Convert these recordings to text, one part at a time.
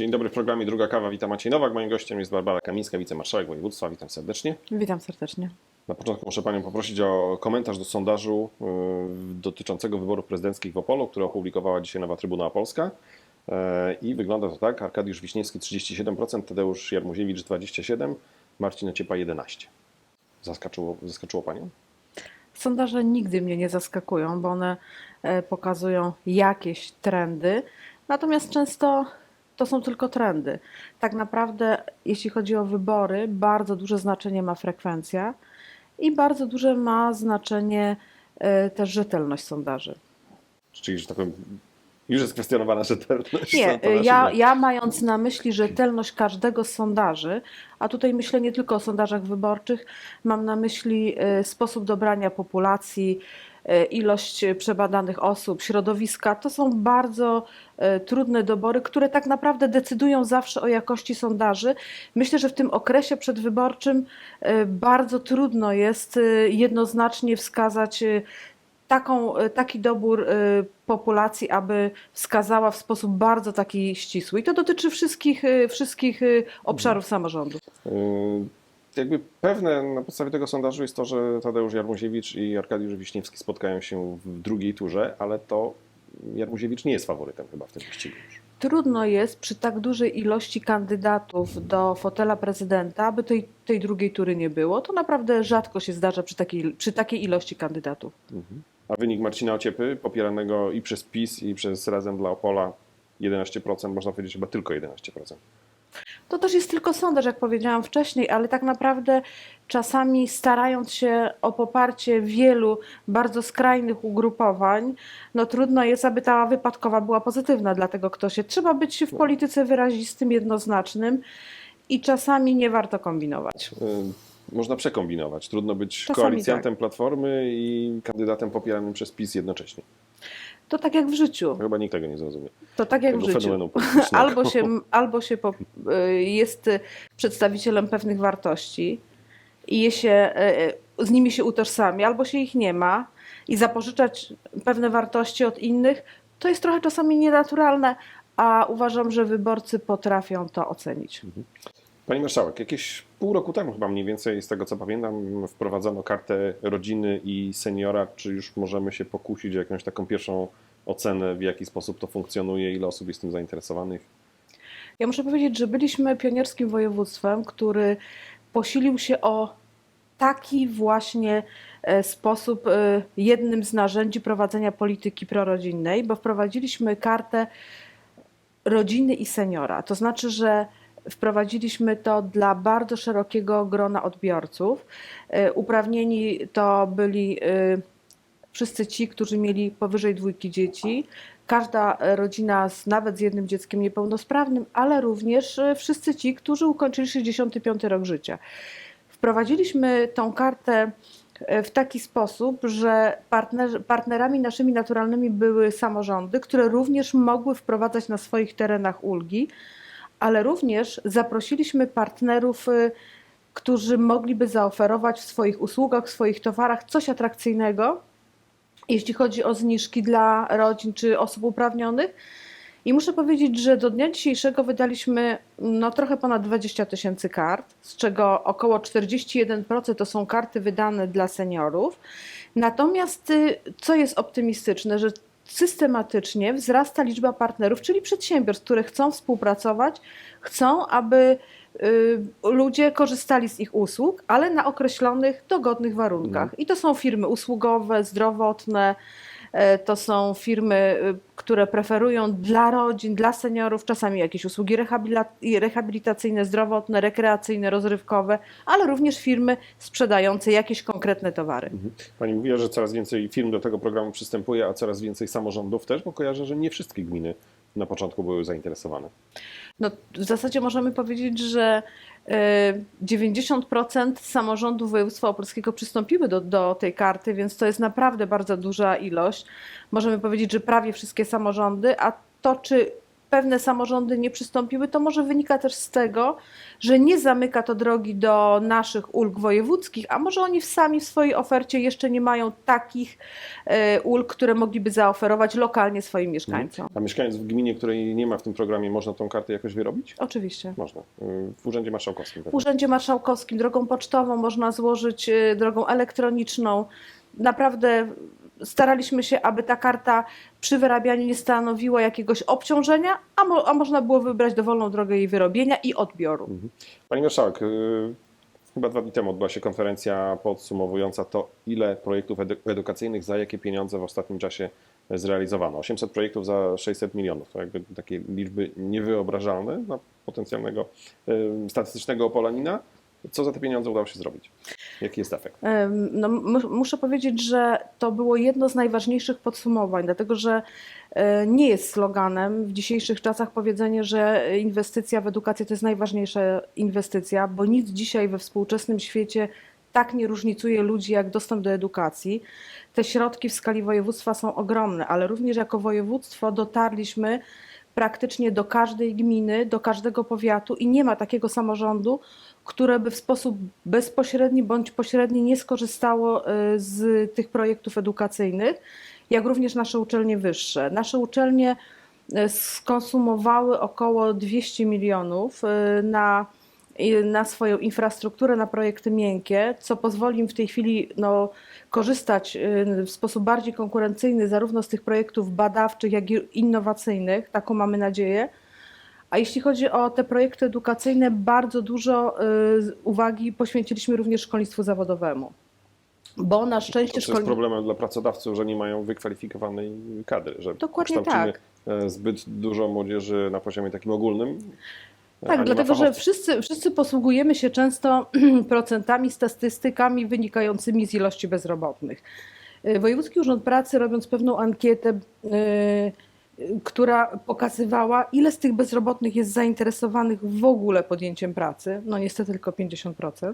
Dzień dobry w programie Druga Kawa. Witam Maciej Nowak. Moim gościem jest Barbara Kamińska, wicemarszałek województwa. Witam serdecznie. Witam serdecznie. Na początku muszę Panią poprosić o komentarz do sondażu y, dotyczącego wyborów prezydenckich w Opolu, który opublikowała dzisiaj Nowa Trybuna Polska. E, I wygląda to tak. Arkadiusz Wiśniewski 37%, Tadeusz Jarmuziewicz 27%, Marcin Ociepa 11%. Zaskoczyło, zaskoczyło Panią? Sondaże nigdy mnie nie zaskakują, bo one e, pokazują jakieś trendy, natomiast często to są tylko trendy. Tak naprawdę, jeśli chodzi o wybory, bardzo duże znaczenie ma frekwencja i bardzo duże ma znaczenie e, też rzetelność sondaży. Czyli, że tak powiem, już jest kwestionowana rzetelność Nie, sondaży? ja, ja mając na myśli rzetelność każdego z sondaży, a tutaj myślę nie tylko o sondażach wyborczych, mam na myśli e, sposób dobrania populacji, e, ilość przebadanych osób, środowiska, to są bardzo trudne dobory, które tak naprawdę decydują zawsze o jakości sondaży. Myślę, że w tym okresie przedwyborczym bardzo trudno jest jednoznacznie wskazać taką, taki dobór y, populacji, aby wskazała w sposób bardzo taki ścisły. I to dotyczy wszystkich, y, wszystkich obszarów samorządu. Y, Jakby pewne na podstawie tego sondażu jest to, że Tadeusz Jarmuziewicz i Arkadiusz Wiśniewski spotkają się w drugiej turze, ale to Jarmuziewicz nie jest faworytem chyba w tym wyścigu. Trudno jest przy tak dużej ilości kandydatów do fotela prezydenta, aby tej, tej drugiej tury nie było. To naprawdę rzadko się zdarza przy takiej, przy takiej ilości kandydatów. A wynik Marcina Ociepy, popieranego i przez PiS, i przez Razem dla Opola 11%, można powiedzieć chyba tylko 11%. To też jest tylko sondaż, jak powiedziałam wcześniej, ale tak naprawdę czasami starając się o poparcie wielu bardzo skrajnych ugrupowań, no trudno jest, aby ta wypadkowa była pozytywna dla tego ktoś. Trzeba być w polityce wyrazistym, jednoznacznym i czasami nie warto kombinować. Y, Można przekombinować. Trudno być Czasami koalicjantem Platformy i kandydatem popieranym przez PiS jednocześnie. To tak jak w życiu. Chyba nikt tego nie zrozumie. To tak jak w Tego życiu. fenomenu politycznego. Albo się, albo się po, y, jest y, przedstawicielem pewnych wartości i się, y, z nimi się utożsamia, albo się ich nie ma i zapożyczać pewne wartości od innych, to jest trochę czasami nienaturalne, a uważam, że wyborcy potrafią to ocenić. Pani Marszałek, jakieś pół roku temu chyba mniej więcej, z tego co pamiętam, wprowadzono kartę rodziny i seniora. Czy już możemy się pokusić o jakąś taką pierwszą ocenę, w jaki sposób to funkcjonuje, ile osób jest tym zainteresowanych? Ja muszę powiedzieć, że byliśmy pionierskim województwem, który posilił się o taki właśnie e, sposób, e, jednym z narzędzi prowadzenia polityki prorodzinnej, bo wprowadziliśmy kartę rodziny i seniora. To znaczy, że wprowadziliśmy to dla bardzo szerokiego grona odbiorców. E, Uprawnieni to byli e, wszyscy ci, którzy mieli powyżej dwójki dzieci, każda rodzina z, nawet z jednym dzieckiem niepełnosprawnym, ale również e, wszyscy ci, którzy ukończyli 65 rok życia. Wprowadziliśmy tą kartę w taki sposób, że partner, partnerami naszymi naturalnymi były samorządy, które również mogły wprowadzać na swoich terenach ulgi, ale również zaprosiliśmy partnerów, y, którzy mogliby zaoferować w swoich usługach, w swoich towarach coś atrakcyjnego, jeśli chodzi o zniżki dla rodzin czy osób uprawnionych. I muszę powiedzieć, że do dnia dzisiejszego wydaliśmy no, trochę ponad 20 tysięcy kart, z czego około 41% to są karty wydane dla seniorów. Natomiast y, co jest optymistyczne, że systematycznie wzrasta liczba partnerów, czyli przedsiębiorstw, które chcą współpracować, chcą, aby y, ludzie korzystali z ich usług, ale na określonych, dogodnych warunkach. I to są firmy usługowe, zdrowotne, to są firmy, y, które preferują dla rodzin, dla seniorów, czasami jakieś usługi rehabilita- rehabilitacyjne, zdrowotne, rekreacyjne, rozrywkowe, ale również firmy sprzedające jakieś konkretne towary. Pani mówiła, że coraz więcej firm do tego programu przystępuje, a coraz więcej samorządów też, bo kojarzę, że nie wszystkie gminy na początku były zainteresowane? No, w zasadzie możemy powiedzieć, że e, 90% samorządów województwa opolskiego przystąpiły do, do tej karty, więc to jest naprawdę bardzo duża ilość. Możemy powiedzieć, że prawie wszystkie samorządy, a to czy pewne samorządy nie przystąpiły, to może wynika też z tego, że nie zamyka to drogi do naszych ulg wojewódzkich, a może oni sami w swojej ofercie jeszcze nie mają takich e, ulg, które mogliby zaoferować lokalnie swoim mieszkańcom. A mieszkając w gminie, której nie ma w tym programie, można tą kartę jakoś wyrobić? Oczywiście. Można. Y, W Urzędzie Marszałkowskim. W. Urzędzie Marszałkowskim drogą pocztową można złożyć y, drogą elektroniczną. Naprawdę staraliśmy się, aby ta karta przy wyrabianiu nie stanowiła jakiegoś obciążenia, a, mo- a można było wybrać dowolną drogę jej wyrobienia i odbioru. Pani Marszałek, y, chyba dwa dni temu odbyła się konferencja podsumowująca to, ile projektów edu- edukacyjnych za jakie pieniądze w ostatnim czasie zrealizowano. 800 projektów za 600 milionów. To jakby takie liczby niewyobrażalne dla potencjalnego y, statystycznego Opolanina. Co za te pieniądze udało się zrobić? Jaki jest efekt? No, mu- muszę powiedzieć, że to było jedno z najważniejszych podsumowań, dlatego że e, nie jest sloganem w dzisiejszych czasach powiedzenie, że inwestycja w edukację to jest najważniejsza inwestycja, bo nic dzisiaj we współczesnym świecie tak nie różnicuje ludzi jak dostęp do edukacji. Te środki w skali województwa są ogromne, ale również jako województwo dotarliśmy praktycznie do każdej gminy, do każdego powiatu i nie ma takiego samorządu, które by w sposób bezpośredni bądź pośredni nie skorzystało y, z tych projektów edukacyjnych, jak również nasze uczelnie wyższe. Nasze uczelnie y, skonsumowały około 200 milionów y, na, na swoją infrastrukturę, na projekty miękkie, co pozwoli im w tej chwili no, korzystać y, w sposób bardziej konkurencyjny zarówno z tych projektów badawczych, jak i innowacyjnych, taką mamy nadzieję. A jeśli chodzi o te projekty edukacyjne, bardzo dużo y, uwagi poświęciliśmy również szkolnictwu zawodowemu. Bo na szczęście To jest szkolnictwo. problemem dla pracodawców, że nie mają wykwalifikowanej kadry, że Dokładnie tak. e, zbyt dużo młodzieży na poziomie takim ogólnym. Tak, dlatego że wszyscy, wszyscy posługujemy się często procentami, statystykami wynikającymi z ilości bezrobotnych. Y, Wojewódzki Urząd Pracy, robiąc pewną ankietę, y, y, która pokazywała, ile z tych bezrobotnych jest zainteresowanych w ogóle podjęciem pracy, no niestety tylko 50%,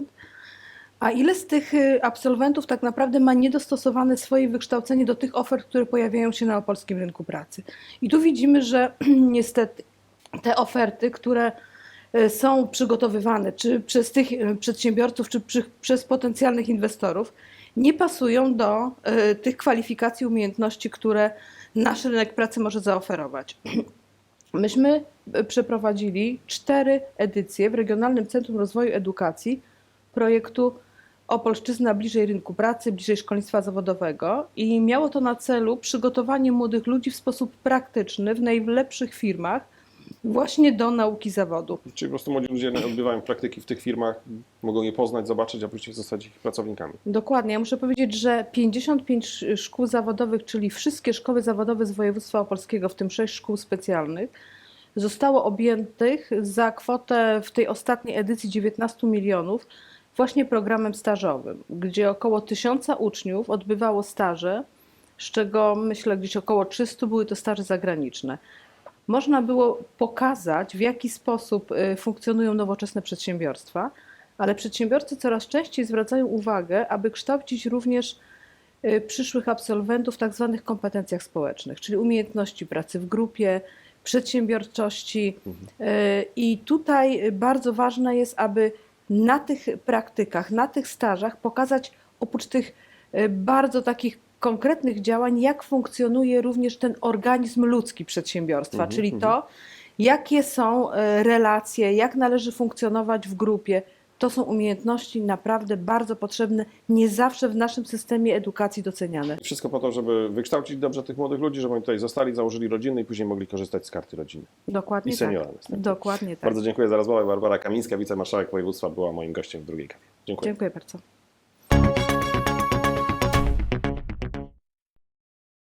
a ile z tych absolwentów tak naprawdę ma niedostosowane swoje wykształcenie do tych ofert, które pojawiają się na opolskim rynku pracy. I tu widzimy, że niestety te oferty, które są przygotowywane czy przez tych e, przedsiębiorców, czy przy, przez potencjalnych inwestorów, nie pasują do e, tych kwalifikacji, umiejętności, które nasz rynek pracy może zaoferować. Myśmy e, przeprowadzili cztery edycje w Regionalnym Centrum Rozwoju Edukacji projektu Opolszczyzna bliżej rynku pracy, bliżej szkolnictwa zawodowego i miało to na celu przygotowanie młodych ludzi w sposób praktyczny w najlepszych firmach właśnie do nauki zawodu. Czyli po prostu młodzi ludzie odbywają praktyki w tych firmach, mogą je poznać, zobaczyć, a później zostać ich pracownikami. Dokładnie. Ja muszę powiedzieć, że 55 sz- szkół zawodowych, czyli wszystkie szkoły zawodowe z województwa opolskiego, w tym 6 szkół specjalnych, zostało objętych za kwotę w tej ostatniej edycji 19 milionów właśnie programem stażowym, gdzie około 1000 uczniów odbywało staże, z czego myślę gdzieś około 300 były to staże zagraniczne. Można było pokazać, w jaki sposób y, funkcjonują nowoczesne przedsiębiorstwa, ale przedsiębiorcy coraz częściej zwracają uwagę, aby kształcić również y, przyszłych absolwentów w tak zwanych kompetencjach społecznych, czyli umiejętności pracy w grupie, przedsiębiorczości. Y, I tutaj bardzo ważne jest, aby na tych praktykach, na tych stażach pokazać oprócz tych bardzo takich konkretnych działań, jak funkcjonuje również ten organizm ludzki przedsiębiorstwa, Mhm, czyli mhm. to, jakie są e, relacje, jak należy funkcjonować w grupie. To są umiejętności naprawdę bardzo potrzebne, nie zawsze w naszym systemie edukacji doceniane. Wszystko po to, żeby wykształcić dobrze tych młodych ludzi, żeby oni tutaj zostali, założyli rodziny i później mogli korzystać z karty rodziny. Dokładnie I seniora tak. następnie. Dokładnie tak. Bardzo dziękuję za rozmowę. Barbara Kamińska, wicemarszałek województwa, była moim gościem w drugiej kawie. Dziękuję. Dziękuję bardzo.